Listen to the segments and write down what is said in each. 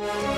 you.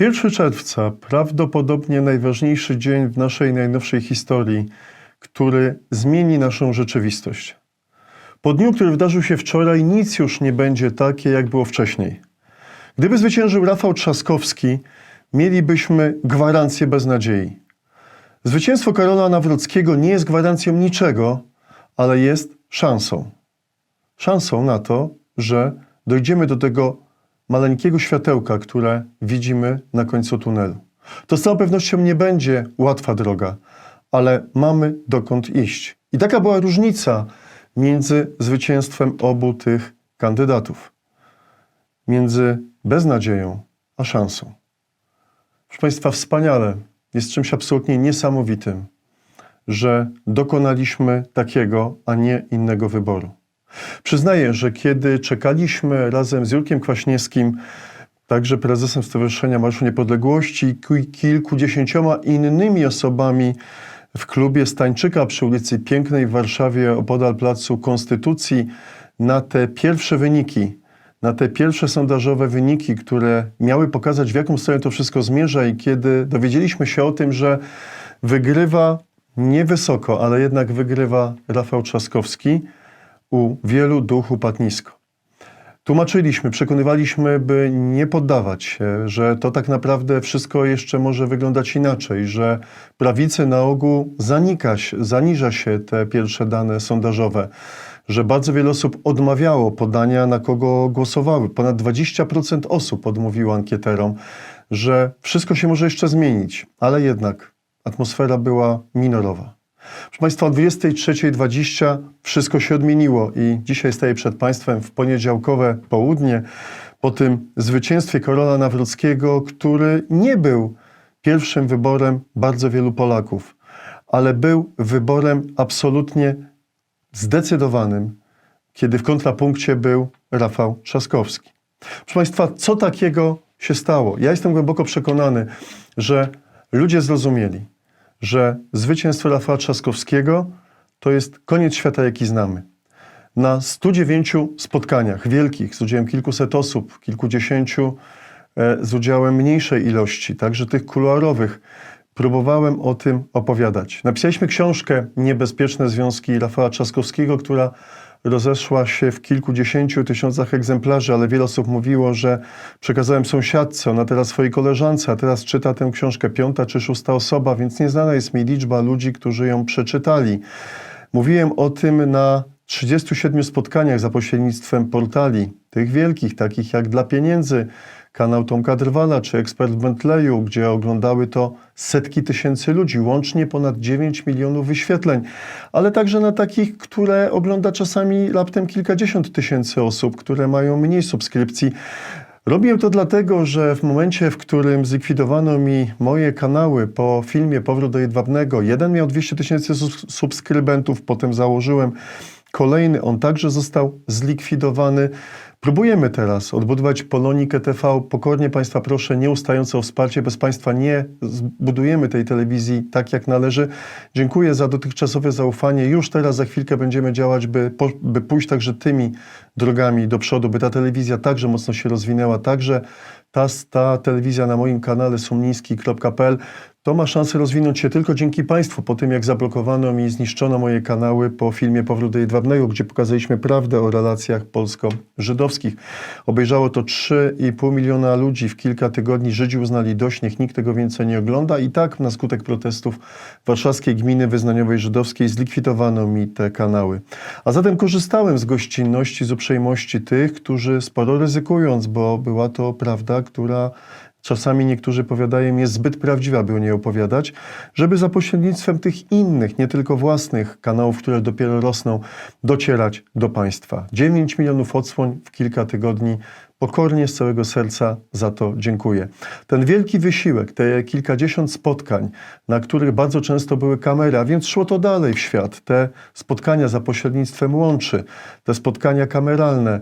Pierwszy czerwca, prawdopodobnie najważniejszy dzień w naszej najnowszej historii, który zmieni naszą rzeczywistość. Po dniu, który wydarzył się wczoraj, nic już nie będzie takie, jak było wcześniej. Gdyby zwyciężył Rafał Trzaskowski, mielibyśmy gwarancję beznadziei. Zwycięstwo Karola Nawrockiego nie jest gwarancją niczego, ale jest szansą. Szansą na to, że dojdziemy do tego maleńkiego światełka, które widzimy na końcu tunelu. To z całą pewnością nie będzie łatwa droga, ale mamy dokąd iść. I taka była różnica między zwycięstwem obu tych kandydatów. Między beznadzieją a szansą. Proszę Państwa, wspaniale, jest czymś absolutnie niesamowitym, że dokonaliśmy takiego, a nie innego wyboru. Przyznaję, że kiedy czekaliśmy razem z Jurkiem Kwaśniewskim, także prezesem Stowarzyszenia Marszu Niepodległości i ki- kilkudziesięcioma innymi osobami w klubie Stańczyka przy ulicy Pięknej w Warszawie opodal Placu Konstytucji na te pierwsze wyniki, na te pierwsze sondażowe wyniki, które miały pokazać, w jaką stronę to wszystko zmierza i kiedy dowiedzieliśmy się o tym, że wygrywa niewysoko, ale jednak wygrywa Rafał Trzaskowski, u wielu duch upadł nisko. Tłumaczyliśmy, przekonywaliśmy, by nie poddawać się, że to tak naprawdę wszystko jeszcze może wyglądać inaczej, że prawicy na ogół zanika zaniża się te pierwsze dane sondażowe, że bardzo wiele osób odmawiało podania, na kogo głosowały. Ponad 20% osób odmówiło ankieterom, że wszystko się może jeszcze zmienić, ale jednak atmosfera była minorowa. Proszę Państwa, o 23.20 wszystko się odmieniło i dzisiaj staję przed Państwem w poniedziałkowe południe po tym zwycięstwie Karola Nawrockiego, który nie był pierwszym wyborem bardzo wielu Polaków, ale był wyborem absolutnie zdecydowanym, kiedy w kontrapunkcie był Rafał Trzaskowski. Proszę Państwa, co takiego się stało? Ja jestem głęboko przekonany, że ludzie zrozumieli, że zwycięstwo Rafała Trzaskowskiego to jest koniec świata, jaki znamy. Na 109 spotkaniach wielkich z udziałem kilkuset osób, kilkudziesięciu e, z udziałem mniejszej ilości, także tych kuluarowych, próbowałem o tym opowiadać. Napisaliśmy książkę Niebezpieczne Związki Rafała Trzaskowskiego, która rozeszła się w kilkudziesięciu tysiącach egzemplarzy, ale wiele osób mówiło, że przekazałem sąsiadce, ona teraz swojej koleżance, a teraz czyta tę książkę piąta czy szósta osoba, więc nieznana jest mi liczba ludzi, którzy ją przeczytali. Mówiłem o tym na 37 spotkaniach za pośrednictwem portali, tych wielkich, takich jak Dla Pieniędzy, kanał Tomka Drwala czy Ekspert w Bentleyu, gdzie oglądały to setki tysięcy ludzi, łącznie ponad 9 milionów wyświetleń, ale także na takich, które ogląda czasami raptem kilkadziesiąt tysięcy osób, które mają mniej subskrypcji. Robiłem to dlatego, że w momencie, w którym zlikwidowano mi moje kanały po filmie Powrót do Jedwabnego, jeden miał 200 tysięcy subskrybentów, potem założyłem kolejny, on także został zlikwidowany. Próbujemy teraz odbudować Polonikę TV. Pokornie Państwa proszę, nieustające o wsparcie. Bez Państwa nie zbudujemy tej telewizji tak, jak należy. Dziękuję za dotychczasowe zaufanie. Już teraz za chwilkę będziemy działać, by, by pójść także tymi drogami do przodu, by ta telewizja także mocno się rozwinęła. Także ta, ta telewizja na moim kanale sumniński.pl to ma szansę rozwinąć się tylko dzięki Państwu, po tym jak zablokowano mi i zniszczono moje kanały po filmie Powrót do Jedwabnego, gdzie pokazaliśmy prawdę o relacjach polsko-żydowskich. Obejrzało to 3,5 miliona ludzi w kilka tygodni. Żydzi uznali dość, niech nikt tego więcej nie ogląda i tak na skutek protestów warszawskiej gminy wyznaniowej żydowskiej zlikwidowano mi te kanały. A zatem korzystałem z gościnności, z uprzejmości tych, którzy sporo ryzykując, bo była to prawda, która czasami niektórzy powiadają jest zbyt prawdziwa, by o niej opowiadać, żeby za pośrednictwem tych innych, nie tylko własnych kanałów, które dopiero rosną, docierać do Państwa. 9 milionów odsłoń w kilka tygodni Pokornie z całego serca za to dziękuję. Ten wielki wysiłek, te kilkadziesiąt spotkań, na których bardzo często były kamery, a więc szło to dalej w świat. Te spotkania za pośrednictwem łączy, te spotkania kameralne,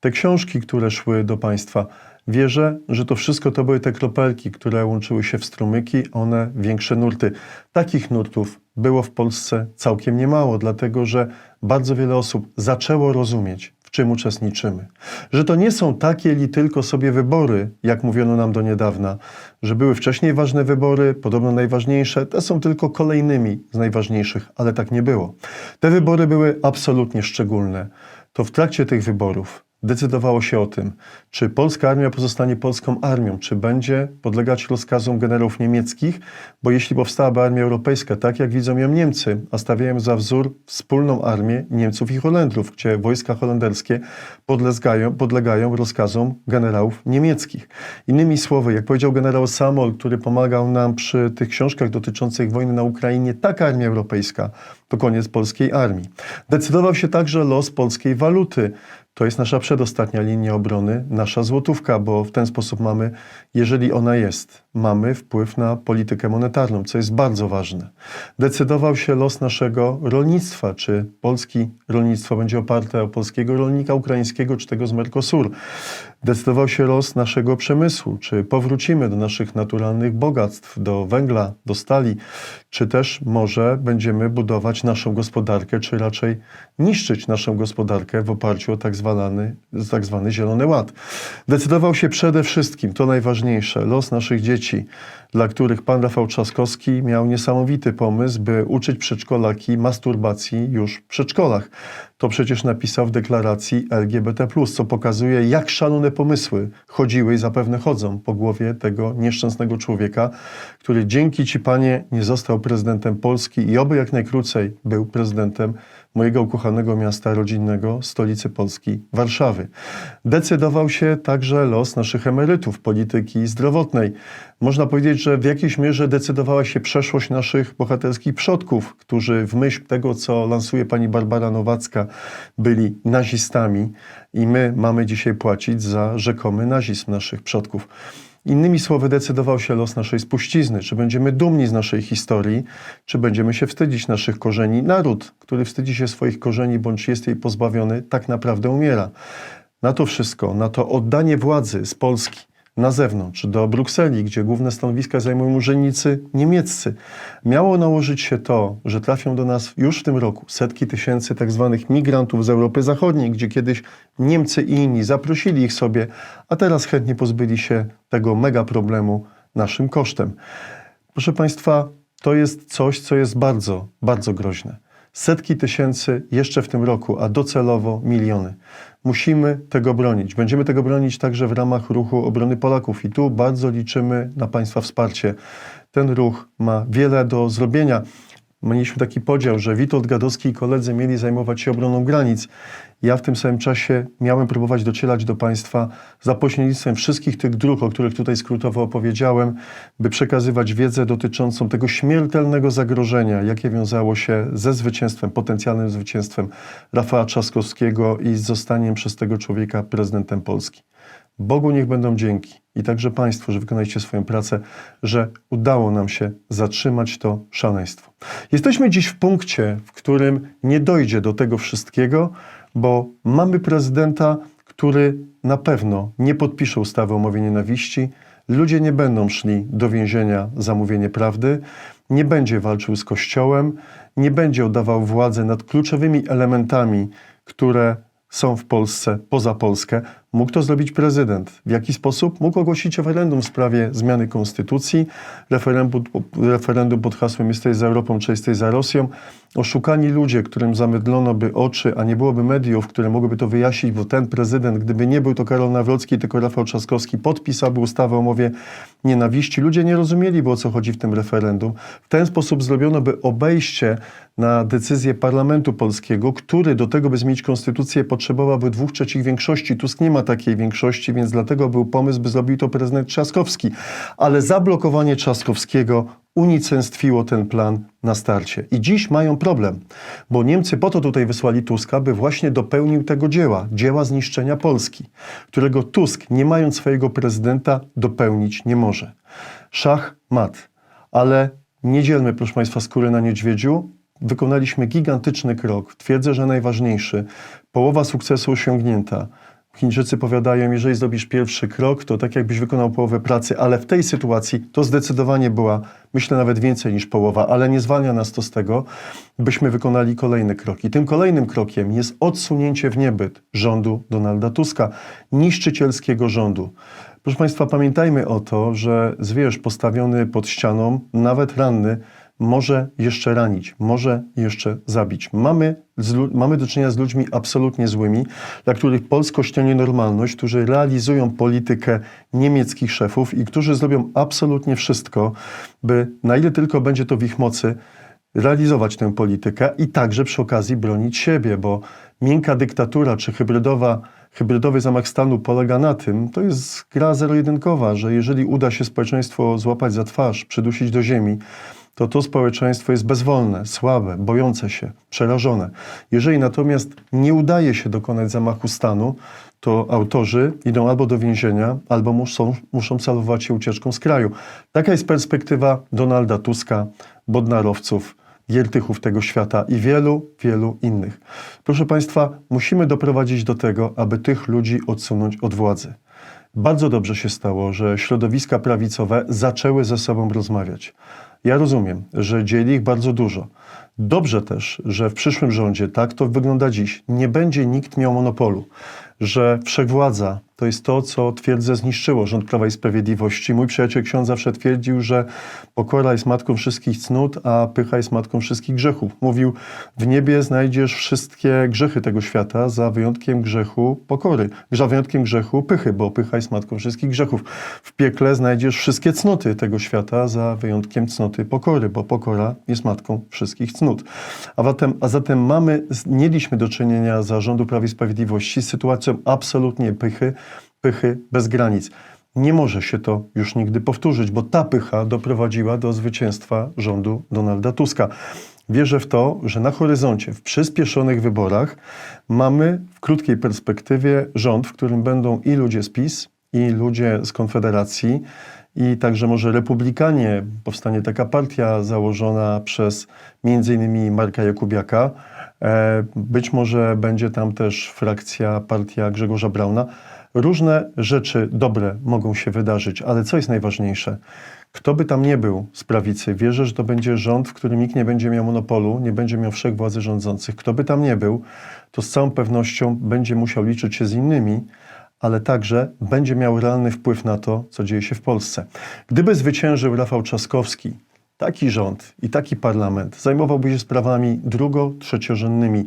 te książki, które szły do Państwa. Wierzę, że to wszystko to były te kropelki, które łączyły się w strumyki, one większe nurty. Takich nurtów było w Polsce całkiem niemało, dlatego że bardzo wiele osób zaczęło rozumieć, w czym uczestniczymy. Że to nie są takie li tylko sobie wybory, jak mówiono nam do niedawna, że były wcześniej ważne wybory, podobno najważniejsze, te są tylko kolejnymi z najważniejszych, ale tak nie było. Te wybory były absolutnie szczególne. To w trakcie tych wyborów decydowało się o tym, czy polska armia pozostanie polską armią, czy będzie podlegać rozkazom generałów niemieckich, bo jeśli powstałaby armia europejska, tak jak widzą ją Niemcy, a stawiają za wzór wspólną armię Niemców i Holendrów, gdzie wojska holenderskie podlegają, podlegają rozkazom generałów niemieckich. Innymi słowy, jak powiedział generał Samol, który pomagał nam przy tych książkach dotyczących wojny na Ukrainie, taka armia europejska to koniec polskiej armii. Decydował się także los polskiej waluty. To jest nasza przedostatnia linia obrony, nasza złotówka, bo w ten sposób mamy, jeżeli ona jest, mamy wpływ na politykę monetarną, co jest bardzo ważne. Decydował się los naszego rolnictwa, czy polskie rolnictwo będzie oparte o polskiego rolnika ukraińskiego, czy tego z Mercosur. Decydował się los naszego przemysłu, czy powrócimy do naszych naturalnych bogactw, do węgla, do stali, czy też może będziemy budować naszą gospodarkę, czy raczej niszczyć naszą gospodarkę w oparciu o tak zwany, tak zwany Zielony Ład. Decydował się przede wszystkim, to najważniejsze, los naszych dzieci, dla których pan Rafał Trzaskowski miał niesamowity pomysł, by uczyć przedszkolaki masturbacji już w przedszkolach. To przecież napisał w deklaracji LGBT, co pokazuje, jak szalone pomysły chodziły i zapewne chodzą po głowie tego nieszczęsnego człowieka, który dzięki ci, panie, nie został prezydentem Polski i oby jak najkrócej był prezydentem mojego ukochanego miasta rodzinnego, stolicy Polski, Warszawy. Decydował się także los naszych emerytów, polityki zdrowotnej. Można powiedzieć, że w jakiejś mierze decydowała się przeszłość naszych bohaterskich przodków, którzy w myśl tego, co lansuje pani Barbara Nowacka, byli nazistami i my mamy dzisiaj płacić za rzekomy nazizm naszych przodków. Innymi słowy, decydował się los naszej spuścizny. Czy będziemy dumni z naszej historii, czy będziemy się wstydzić naszych korzeni. Naród, który wstydzi się swoich korzeni, bądź jest jej pozbawiony, tak naprawdę umiera. Na to wszystko, na to oddanie władzy z Polski na zewnątrz, do Brukseli, gdzie główne stanowiska zajmują urzędnicy niemieccy. Miało nałożyć się to, że trafią do nas już w tym roku setki tysięcy tak zwanych migrantów z Europy Zachodniej, gdzie kiedyś Niemcy i inni zaprosili ich sobie, a teraz chętnie pozbyli się tego mega problemu naszym kosztem. Proszę Państwa, to jest coś, co jest bardzo, bardzo groźne. Setki tysięcy jeszcze w tym roku, a docelowo miliony. Musimy tego bronić. Będziemy tego bronić także w ramach ruchu obrony Polaków i tu bardzo liczymy na Państwa wsparcie. Ten ruch ma wiele do zrobienia. Mieliśmy taki podział, że Witold Gadowski i koledzy mieli zajmować się obroną granic. Ja w tym samym czasie miałem próbować docierać do Państwa za pośrednictwem wszystkich tych dróg, o których tutaj skrótowo opowiedziałem, by przekazywać wiedzę dotyczącą tego śmiertelnego zagrożenia, jakie wiązało się ze zwycięstwem, potencjalnym zwycięstwem Rafała Trzaskowskiego i z zostaniem przez tego człowieka prezydentem Polski. Bogu niech będą dzięki i także Państwu, że wykonaliście swoją pracę, że udało nam się zatrzymać to szaleństwo. Jesteśmy dziś w punkcie, w którym nie dojdzie do tego wszystkiego, bo mamy prezydenta, który na pewno nie podpisze ustawy o mowie nienawiści, ludzie nie będą szli do więzienia za mówienie prawdy, nie będzie walczył z Kościołem, nie będzie oddawał władzy nad kluczowymi elementami, które są w Polsce, poza Polskę. Mógł to zrobić prezydent. W jaki sposób? Mógł ogłosić referendum w sprawie zmiany konstytucji, referendum, referendum pod hasłem jesteś za Europą, czy jesteś za Rosją. Oszukani ludzie, którym zamydlono by oczy, a nie byłoby mediów, które mogłyby to wyjaśnić, bo ten prezydent, gdyby nie był to Karol Nawrocki, tylko Rafał Trzaskowski, podpisałby ustawę o mowie nienawiści. Ludzie nie rozumieli, o co chodzi w tym referendum. W ten sposób zrobiono by obejście na decyzję parlamentu polskiego, który do tego, by zmienić konstytucję, potrzebowałby dwóch trzecich większości. Tusk nie ma takiej większości, więc dlatego był pomysł, by zrobił to prezydent Trzaskowski. Ale zablokowanie Trzaskowskiego unicestwiło ten plan na starcie. I dziś mają problem, bo Niemcy po to tutaj wysłali Tuska, by właśnie dopełnił tego dzieła, dzieła zniszczenia Polski, którego Tusk, nie mając swojego prezydenta, dopełnić nie może. Szach mat, ale nie dzielmy, proszę Państwa, skóry na niedźwiedziu. Wykonaliśmy gigantyczny krok. Twierdzę, że najważniejszy. Połowa sukcesu osiągnięta. Chińczycy powiadają, jeżeli zrobisz pierwszy krok, to tak jakbyś wykonał połowę pracy, ale w tej sytuacji to zdecydowanie była, myślę, nawet więcej niż połowa, ale nie zwalnia nas to z tego, byśmy wykonali kolejny krok. I tym kolejnym krokiem jest odsunięcie w niebyt rządu Donalda Tuska, niszczycielskiego rządu. Proszę Państwa, pamiętajmy o to, że zwierz postawiony pod ścianą, nawet ranny, może jeszcze ranić, może jeszcze zabić. Mamy, z, mamy do czynienia z ludźmi absolutnie złymi, dla których polskość to nienormalność, którzy realizują politykę niemieckich szefów i którzy zrobią absolutnie wszystko, by na ile tylko będzie to w ich mocy, realizować tę politykę i także przy okazji bronić siebie, bo miękka dyktatura czy hybrydowa, hybrydowy zamach stanu polega na tym, to jest gra zero-jedynkowa, że jeżeli uda się społeczeństwo złapać za twarz, przydusić do ziemi, to to społeczeństwo jest bezwolne, słabe, bojące się, przerażone. Jeżeli natomiast nie udaje się dokonać zamachu stanu, to autorzy idą albo do więzienia, albo muszą, muszą celować się ucieczką z kraju. Taka jest perspektywa Donalda Tuska, Bodnarowców, Giertychów tego świata i wielu, wielu innych. Proszę Państwa, musimy doprowadzić do tego, aby tych ludzi odsunąć od władzy. Bardzo dobrze się stało, że środowiska prawicowe zaczęły ze sobą rozmawiać. Ja rozumiem, że dzieli ich bardzo dużo. Dobrze też, że w przyszłym rządzie, tak to wygląda dziś, nie będzie nikt miał monopolu, że wszechwładza to jest to, co twierdzę zniszczyło rząd Prawa i Sprawiedliwości. Mój przyjaciel ksiądz zawsze twierdził, że pokora jest matką wszystkich cnót, a pycha jest matką wszystkich grzechów. Mówił, w niebie znajdziesz wszystkie grzechy tego świata, za wyjątkiem grzechu pokory, za wyjątkiem grzechu pychy, bo pycha jest matką wszystkich grzechów. W piekle znajdziesz wszystkie cnoty tego świata, za wyjątkiem cnoty pokory, bo pokora jest matką wszystkich cnót. A zatem, a zatem mamy, mieliśmy do czynienia za rządu Prawa i Sprawiedliwości z sytuacją absolutnie pychy, pychy bez granic. Nie może się to już nigdy powtórzyć, bo ta pycha doprowadziła do zwycięstwa rządu Donalda Tuska. Wierzę w to, że na horyzoncie, w przyspieszonych wyborach, mamy w krótkiej perspektywie rząd, w którym będą i ludzie z PiS, i ludzie z Konfederacji, i także może republikanie. Powstanie taka partia założona przez innymi Marka Jakubiaka. E, Być może będzie tam też frakcja, partia Grzegorza Brauna. Różne rzeczy dobre mogą się wydarzyć, ale co jest najważniejsze? Kto by tam nie był z prawicy, wierzę, że to będzie rząd, w którym nikt nie będzie miał monopolu, nie będzie miał wszechwładzy rządzących. Kto by tam nie był, to z całą pewnością będzie musiał liczyć się z innymi, ale także będzie miał realny wpływ na to, co dzieje się w Polsce. Gdyby zwyciężył Rafał Trzaskowski, taki rząd i taki parlament zajmowałby się sprawami drugo-, trzeciorzędnymi,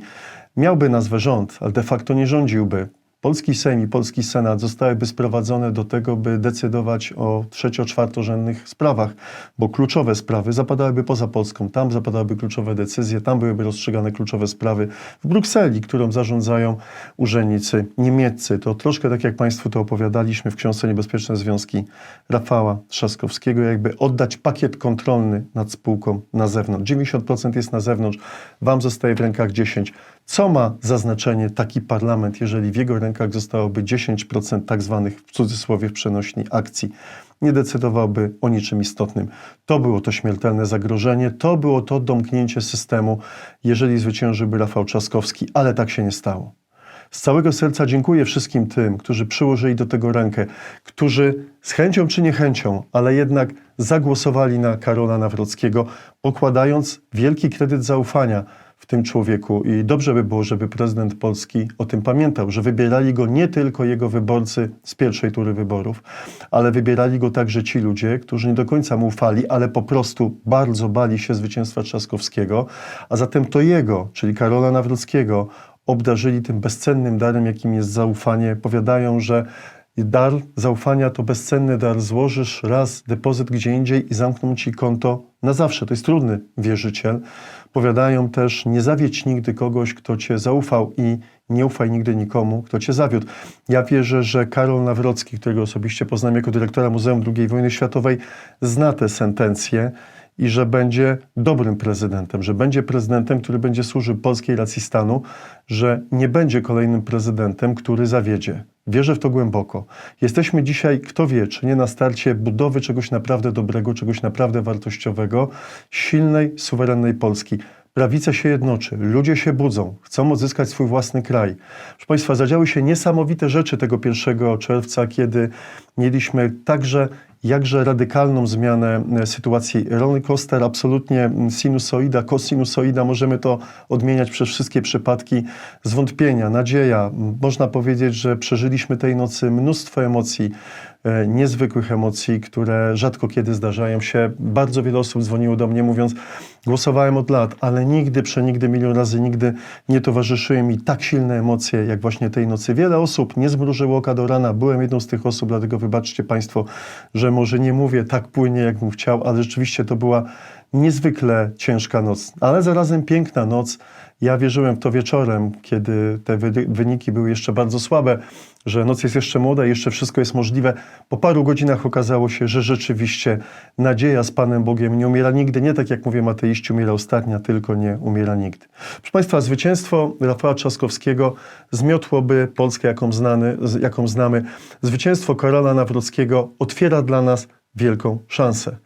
miałby nazwę rząd, ale de facto nie rządziłby. Polski Sejm i Polski Senat zostałyby sprowadzone do tego, by decydować o trzecio-czwartorzędnych sprawach, bo kluczowe sprawy zapadałyby poza Polską. Tam zapadałyby kluczowe decyzje, tam byłyby rozstrzygane kluczowe sprawy w Brukseli, którą zarządzają urzędnicy niemieccy. To troszkę tak jak Państwu to opowiadaliśmy w książce Niebezpieczne Związki Rafała Trzaskowskiego, jakby oddać pakiet kontrolny nad spółką na zewnątrz. 90% jest na zewnątrz, Wam zostaje w rękach 10%. Co ma za znaczenie taki parlament, jeżeli w jego rękach zostałoby 10% tak zwanych w cudzysłowie przenośni akcji? Nie decydowałby o niczym istotnym. To było to śmiertelne zagrożenie, to było to domknięcie systemu, jeżeli zwyciężyłby Rafał Trzaskowski, ale tak się nie stało. Z całego serca dziękuję wszystkim tym, którzy przyłożyli do tego rękę, którzy z chęcią czy niechęcią, ale jednak zagłosowali na Karola Nawrockiego, pokładając wielki kredyt zaufania w tym człowieku. I dobrze by było, żeby prezydent Polski o tym pamiętał, że wybierali go nie tylko jego wyborcy z pierwszej tury wyborów, ale wybierali go także ci ludzie, którzy nie do końca mu ufali, ale po prostu bardzo bali się zwycięstwa Trzaskowskiego, a zatem to jego, czyli Karola Nawrockiego, obdarzyli tym bezcennym darem, jakim jest zaufanie. Powiadają, że dar zaufania to bezcenny dar. Złożysz raz depozyt gdzie indziej i zamkną ci konto na zawsze. To jest trudny wierzyciel. Powiadają też, nie zawiedź nigdy kogoś, kto cię zaufał i nie ufaj nigdy nikomu, kto cię zawiódł. Ja wierzę, że Karol Nawrocki, którego osobiście poznałem jako dyrektora Muzeum II Wojny Światowej, zna tę sentencję i że będzie dobrym prezydentem, że będzie prezydentem, który będzie służył polskiej racji stanu, że nie będzie kolejnym prezydentem, który zawiedzie. Wierzę w to głęboko. Jesteśmy dzisiaj, kto wie, czy nie na starcie budowy czegoś naprawdę dobrego, czegoś naprawdę wartościowego, silnej, suwerennej Polski. Prawica się jednoczy, ludzie się budzą, chcą odzyskać swój własny kraj. Proszę Państwa, zadziały się niesamowite rzeczy tego 1 czerwca, kiedy mieliśmy także jakże radykalną zmianę e, sytuacji. Roller coaster, absolutnie sinusoida, kosinusoida, możemy to odmieniać przez wszystkie przypadki zwątpienia, nadzieja. Można powiedzieć, że przeżyliśmy tej nocy mnóstwo emocji, e, niezwykłych emocji, które rzadko kiedy zdarzają się. Bardzo wiele osób dzwoniło do mnie mówiąc, głosowałem od lat, ale nigdy, przenigdy, milion razy nigdy nie towarzyszyły mi tak silne emocje, jak właśnie tej nocy. Wiele osób nie zmrużyło oka do rana. Byłem jedną z tych osób, dlatego wybaczcie Państwo, że może nie mówię tak płynnie, jak bym chciał, ale rzeczywiście to była niezwykle ciężka noc, ale zarazem piękna noc. Ja wierzyłem w to wieczorem, kiedy te wy- wyniki były jeszcze bardzo słabe, że noc jest jeszcze młoda i jeszcze wszystko jest możliwe. Po paru godzinach okazało się, że rzeczywiście nadzieja z Panem Bogiem nie umiera nigdy. Nie tak jak mówię, ateiści umiera ostatnia, tylko nie umiera nigdy. Proszę Państwa, zwycięstwo Rafała Trzaskowskiego zmiotłoby Polskę, jaką, znany, jaką znamy. Zwycięstwo Karola Nawrockiego otwiera dla nas wielką szansę.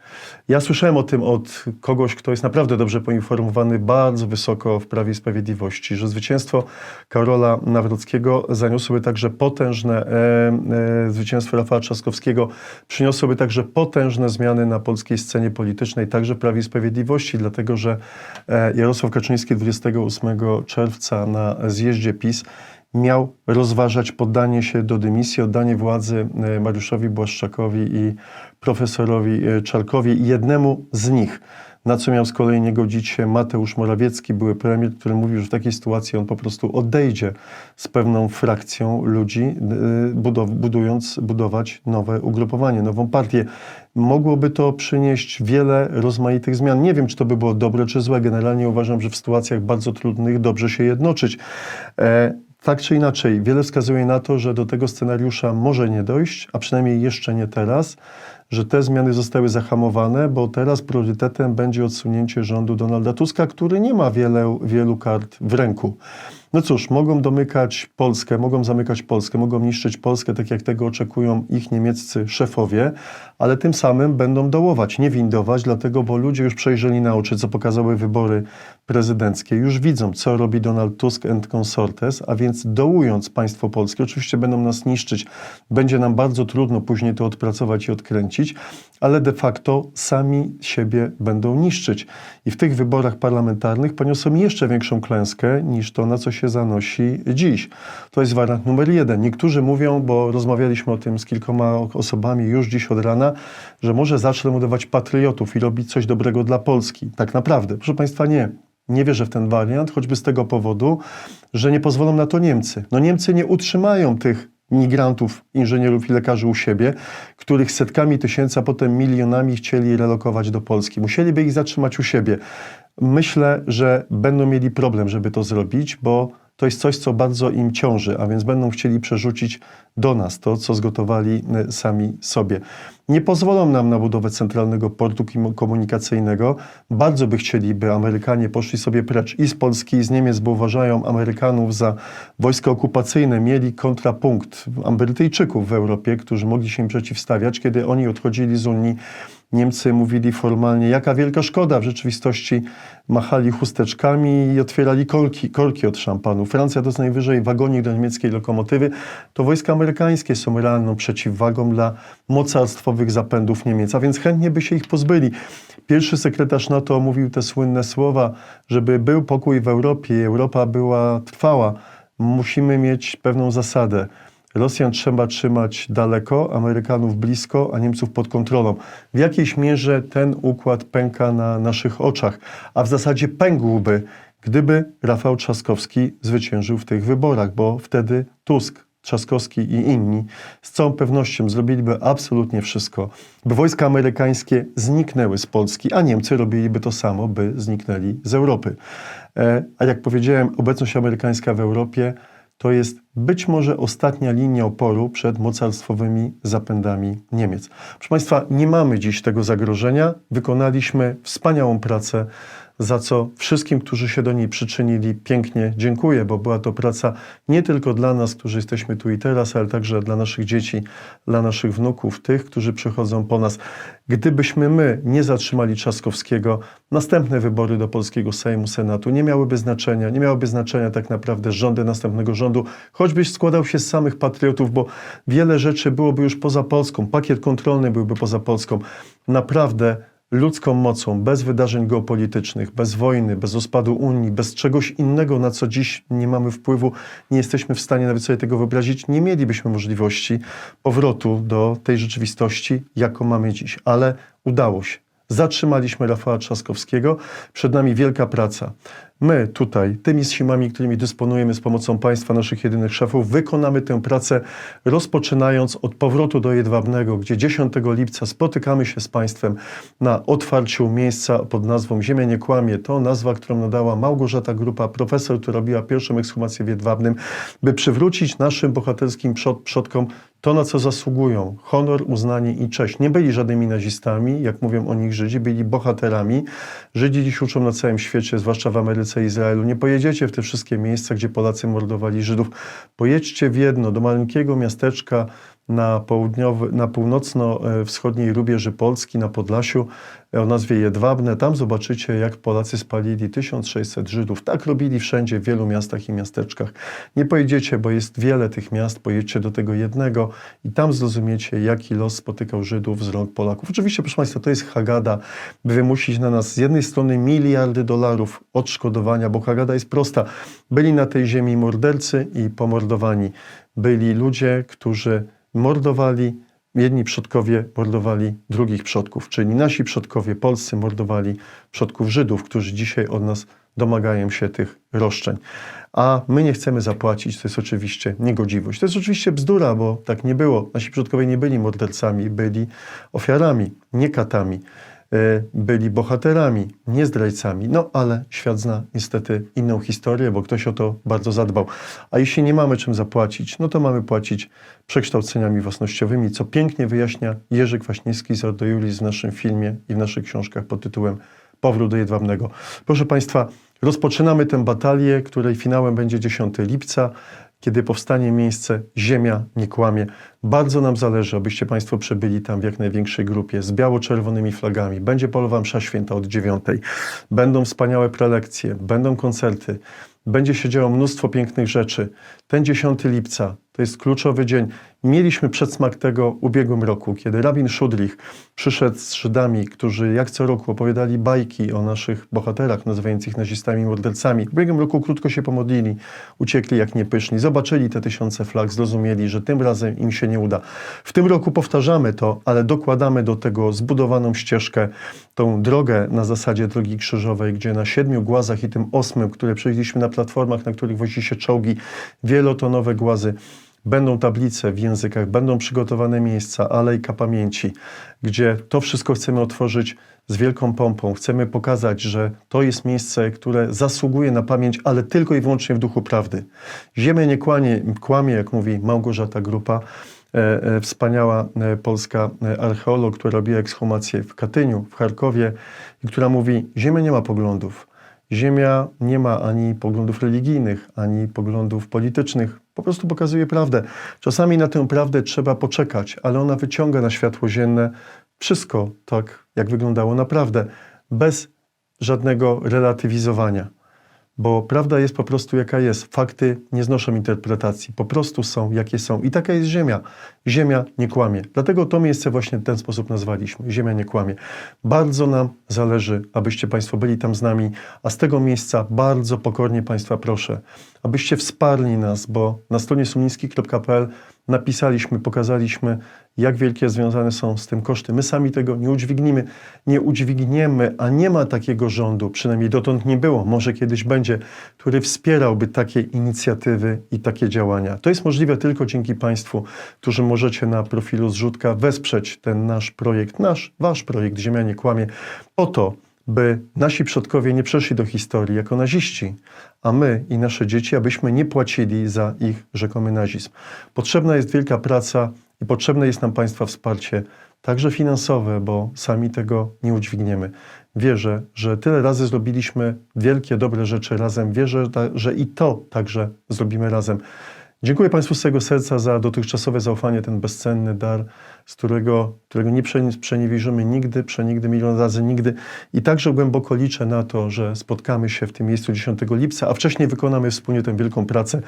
Ja słyszałem o tym od kogoś, kto jest naprawdę dobrze poinformowany, bardzo wysoko w Prawie i Sprawiedliwości, że zwycięstwo Karola Nawrockiego zaniosłoby także potężne, e, e, zwycięstwo Rafała Trzaskowskiego przyniosłoby także potężne zmiany na polskiej scenie politycznej, także w Prawie i Sprawiedliwości, dlatego że e, Jarosław Kaczyński 28 czerwca na zjeździe PiS miał rozważać poddanie się do dymisji, oddanie władzy e, Mariuszowi Błaszczakowi i profesorowi e, Czarkowi, jednemu z nich. Na co miał z kolei nie godzić się Mateusz Morawiecki, były premier, który mówił, że w takiej sytuacji on po prostu odejdzie z pewną frakcją ludzi, e, budując, budować nowe ugrupowanie, nową partię. Mogłoby to przynieść wiele rozmaitych zmian. Nie wiem, czy to by było dobre, czy złe. Generalnie uważam, że w sytuacjach bardzo trudnych dobrze się jednoczyć. Tak czy inaczej, wiele wskazuje na to, że do tego scenariusza może nie dojść, a przynajmniej jeszcze nie teraz, że te zmiany zostały zahamowane, bo teraz priorytetem będzie odsunięcie rządu Donalda Tuska, który nie ma wiele, wielu kart w ręku. No cóż, mogą domykać Polskę, mogą zamykać Polskę, mogą niszczyć Polskę, tak jak tego oczekują ich niemieccy szefowie, ale tym samym będą dołować, nie windować, dlatego, bo ludzie już przejrzeli na oczy, co pokazały wybory prezydenckie, już widzą, co robi Donald Tusk and consortes, a więc dołując państwo polskie, oczywiście będą nas niszczyć, będzie nam bardzo trudno później to odpracować i odkręcić, ale de facto sami siebie będą niszczyć. I w tych wyborach parlamentarnych poniosą jeszcze większą klęskę niż to, na co się zanosi dziś. To jest wariant numer jeden. Niektórzy mówią, bo rozmawialiśmy o tym z kilkoma osobami już dziś od rana, że może zacznę budować patriotów i robić coś dobrego dla Polski. Tak naprawdę, proszę Państwa, nie. Nie wierzę w ten wariant, choćby z tego powodu, że nie pozwolą na to Niemcy. No Niemcy nie utrzymają tych migrantów, inżynierów i lekarzy u siebie, których setkami tysięcy, a potem milionami chcieli relokować do Polski. Musieliby ich zatrzymać u siebie. Myślę, że będą mieli problem, żeby to zrobić, bo to jest coś, co bardzo im ciąży, a więc będą chcieli przerzucić do nas to, co zgotowali e, sami sobie. Nie pozwolą nam na budowę centralnego portu komunikacyjnego. Bardzo by chcieli, by Amerykanie poszli sobie precz i z Polski, i z Niemiec, bo uważają Amerykanów za wojska okupacyjne. Mieli kontrapunkt Brytyjczyków w Europie, którzy mogli się im przeciwstawiać. Kiedy oni odchodzili z Unii, Niemcy mówili formalnie, jaka wielka szkoda. W rzeczywistości machali chusteczkami i otwierali korki, korki od szampanu. Francja to jest najwyżej wagonik do niemieckiej lokomotywy. To wojska amerykańskie są realną przeciwwagą dla mocarstwowych zapędów Niemiec, a więc chętnie by się ich pozbyli. Pierwszy sekretarz NATO mówił te słynne słowa, żeby był pokój w Europie i Europa była trwała. Musimy mieć pewną zasadę. Rosjan trzeba trzymać daleko, Amerykanów blisko, a Niemców pod kontrolą. W jakiejś mierze ten układ pęka na naszych oczach, a w zasadzie pękłby, gdyby Rafał Trzaskowski zwyciężył w tych wyborach, bo wtedy Tusk Trzaskowski i inni z całą pewnością zrobiliby absolutnie wszystko, by wojska amerykańskie zniknęły z Polski, a Niemcy robiliby to samo, by zniknęli z Europy. E, A jak powiedziałem, obecność amerykańska w Europie to jest być może ostatnia linia oporu przed mocarstwowymi zapędami Niemiec. Proszę Państwa, nie mamy dziś tego zagrożenia. Wykonaliśmy wspaniałą pracę, za co wszystkim, którzy się do niej przyczynili, pięknie dziękuję, bo była to praca nie tylko dla nas, którzy jesteśmy tu i teraz, ale także dla naszych dzieci, dla naszych wnuków, tych, którzy przychodzą po nas. Gdybyśmy my nie zatrzymali Trzaskowskiego, następne wybory do polskiego Sejmu, Senatu nie miałyby znaczenia, nie miałyby znaczenia tak naprawdę rządy następnego rządu, choćbyś składał się z samych patriotów, bo wiele rzeczy byłoby już poza Polską, pakiet kontrolny byłby poza Polską. Naprawdę ludzką mocą, bez wydarzeń geopolitycznych, bez wojny, bez rozpadu Unii, bez czegoś innego, na co dziś nie mamy wpływu, nie jesteśmy w stanie nawet sobie tego wyobrazić, nie mielibyśmy możliwości powrotu do tej rzeczywistości, jaką mamy dziś. Ale udało się. Zatrzymaliśmy Rafała Trzaskowskiego. Przed nami wielka praca. My tutaj, tymi siłami, którymi dysponujemy z pomocą państwa, naszych jedynych szefów, wykonamy tę pracę, rozpoczynając od powrotu do Jedwabnego, gdzie 10 lipca spotykamy się z państwem na otwarciu miejsca pod nazwą Ziemia nie kłamie. To nazwa, którą nadała Małgorzata Grupa, profesor, która robiła pierwszą ekshumację w Jedwabnym, by przywrócić naszym bohaterskim przod, przodkom to, na co zasługują. Honor, uznanie i cześć. Nie byli żadnymi nazistami, jak mówią o nich Żydzi, byli bohaterami. Żydzi dziś uczą na całym świecie, zwłaszcza w Ameryce i Izraelu. Nie pojedziecie w te wszystkie miejsca, gdzie Polacy mordowali Żydów. Pojedźcie w jedno, do maleńkiego miasteczka na, południowy, na północno-wschodniej rubieży Polski, na Podlasiu, o nazwie Jedwabne. Tam zobaczycie, jak Polacy spalili 1600 Żydów. Tak robili wszędzie, w wielu miastach i miasteczkach. Nie pojedziecie, bo jest wiele tych miast, pojedźcie do tego jednego i tam zrozumiecie, jaki los spotykał Żydów z rąk Polaków. Oczywiście, proszę Państwa, to jest Hagada, by wymusić na nas z jednej strony miliardy dolarów odszkodowania, bo Hagada jest prosta. Byli na tej ziemi mordercy i pomordowani. Byli ludzie, którzy mordowali, jedni przodkowie mordowali drugich przodków, czyli nasi przodkowie polscy mordowali przodków Żydów, którzy dzisiaj od nas domagają się tych roszczeń. A my nie chcemy zapłacić, to jest oczywiście niegodziwość. To jest oczywiście bzdura, bo tak nie było. Nasi przodkowie nie byli mordercami, byli ofiarami, nie katami. E, Byli bohaterami, nie zdrajcami. No ale świat zna niestety inną historię, bo ktoś o to bardzo zadbał. A jeśli nie mamy czym zapłacić, no to mamy płacić przekształceniami własnościowymi, co pięknie wyjaśnia Jerzy Kwaśniewski z Ordo Juris w naszym filmie i w naszych książkach pod tytułem Powrót do Jedwabnego. Proszę Państwa, rozpoczynamy tę batalię, której finałem będzie 10 lipca, kiedy powstanie miejsce Ziemia nie kłamie. Bardzo nam zależy, abyście Państwo przybyli tam w jak największej grupie z biało-czerwonymi flagami. Będzie polowa msza święta od dziewiątej. Będą wspaniałe prelekcje, będą koncerty. Będzie się działo mnóstwo pięknych rzeczy. Ten 10 lipca to jest kluczowy dzień. Mieliśmy przedsmak tego w ubiegłym roku, kiedy rabin Szudrich przyszedł z Żydami, którzy jak co roku opowiadali bajki o naszych bohaterach, nazywając ich nazistami mordercami. W ubiegłym roku krótko się pomodlili, uciekli jak niepyszni, zobaczyli te tysiące flag, zrozumieli, że tym razem im się nie uda. W tym roku powtarzamy to, ale dokładamy do tego zbudowaną ścieżkę, tą drogę na zasadzie drogi krzyżowej, gdzie na siedmiu głazach i tym ósmym, które przejdzieliśmy na platformach, na których wozi się czołgi, wielotonowe głazy, Będą tablice w językach, będą przygotowane miejsca, alejka pamięci, gdzie to wszystko chcemy otworzyć z wielką pompą. Chcemy pokazać, że to jest miejsce, które zasługuje na pamięć, ale tylko i wyłącznie w duchu prawdy. Ziemia nie kłamie, kłamie jak mówi Małgorzata Grupa, e, e, wspaniała e, polska e, archeolog, która robiła ekshumację w Katyniu, w Charkowie i która mówi, Ziemia nie ma poglądów. Ziemia nie ma ani poglądów religijnych, ani poglądów politycznych. Po prostu pokazuje prawdę. Czasami na tę prawdę trzeba poczekać, ale ona wyciąga na światło dzienne wszystko tak, jak wyglądało naprawdę, bez żadnego relatywizowania. Bo prawda jest po prostu jaka jest. Fakty nie znoszą interpretacji. Po prostu są jakie są. I taka jest Ziemia. Ziemia nie kłamie. Dlatego to miejsce właśnie w ten sposób nazwaliśmy. Ziemia nie kłamie. Bardzo nam zależy, abyście Państwo byli tam z nami, a z tego miejsca bardzo pokornie Państwa proszę, abyście wsparli nas, bo na stronie sumiński.pl napisaliśmy, pokazaliśmy, jak wielkie związane są z tym koszty. My sami tego nie udźwignimy, nie udźwigniemy, a nie ma takiego rządu, przynajmniej dotąd nie było, może kiedyś będzie, który wspierałby takie inicjatywy i takie działania. To jest możliwe tylko dzięki Państwu, którzy możecie na profilu Zrzutka wesprzeć ten nasz projekt, nasz, Wasz projekt Ziemia nie kłamie, po to, by nasi przodkowie nie przeszli do historii jako naziści, a my i nasze dzieci, abyśmy nie płacili za ich rzekomy nazizm. Potrzebna jest wielka praca i potrzebne jest nam Państwa wsparcie, także finansowe, bo sami tego nie udźwigniemy. Wierzę, że tyle razy zrobiliśmy wielkie, dobre rzeczy razem. Wierzę, że i to także zrobimy razem. Dziękuję Państwu z całego serca za dotychczasowe zaufanie, ten bezcenny dar, z którego, którego nie prze- przeniewierzymy nigdy, przenigdy, milion razy nigdy. I także głęboko liczę na to, że spotkamy się w tym miejscu 10 lipca, a wcześniej wykonamy wspólnie tę wielką pracę.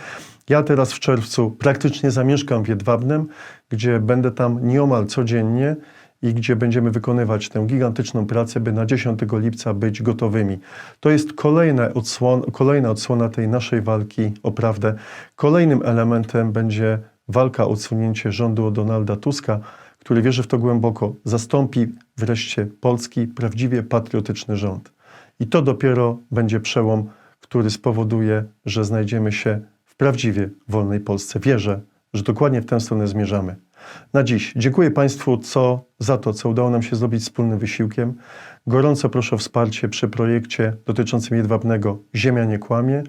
Ja teraz w czerwcu praktycznie zamieszkam w Jedwabnem, gdzie będę tam nieomal codziennie i gdzie będziemy wykonywać tę gigantyczną pracę, by na 10 lipca być gotowymi. To jest kolejna, odsłon, kolejna odsłona tej naszej walki o prawdę. Kolejnym elementem będzie walka o odsunięcie rządu Donalda Tuska, który wierzy w to głęboko, zastąpi wreszcie polski, prawdziwie patriotyczny rząd. I to dopiero będzie przełom, który spowoduje, że znajdziemy się w prawdziwie wolnej Polsce. Wierzę, że dokładnie w tę stronę zmierzamy. Na dziś dziękuję Państwu co, za to, co udało nam się zrobić wspólnym wysiłkiem. Gorąco proszę o wsparcie przy projekcie dotyczącym Jedwabnego Ziemia nie kłamie.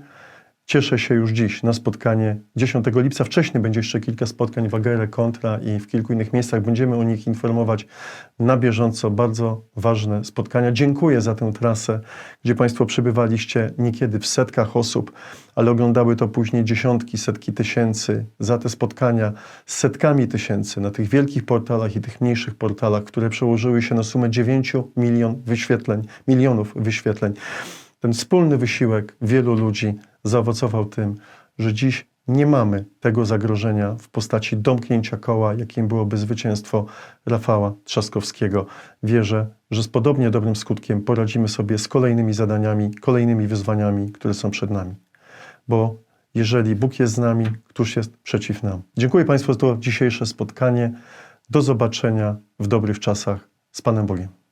Cieszę się już dziś na spotkanie 10 lipca. Wcześniej będzie jeszcze kilka spotkań w Agere Kontra i w kilku innych miejscach. Będziemy o nich informować na bieżąco. Bardzo ważne spotkania. Dziękuję za tę trasę, gdzie Państwo przybywaliście niekiedy w setkach osób, ale oglądały to później dziesiątki, setki tysięcy. Za te spotkania z setkami tysięcy na tych wielkich portalach i tych mniejszych portalach, które przełożyły się na sumę 9 milion wyświetleń, milionów wyświetleń. Ten wspólny wysiłek wielu ludzi zaowocował tym, że dziś nie mamy tego zagrożenia w postaci domknięcia koła, jakim byłoby zwycięstwo Rafała Trzaskowskiego. Wierzę, że z podobnie dobrym skutkiem poradzimy sobie z kolejnymi zadaniami, kolejnymi wyzwaniami, które są przed nami. Bo jeżeli Bóg jest z nami, któż jest przeciw nam? Dziękuję Państwu za to dzisiejsze spotkanie. Do zobaczenia w dobrych czasach z Panem Bogiem.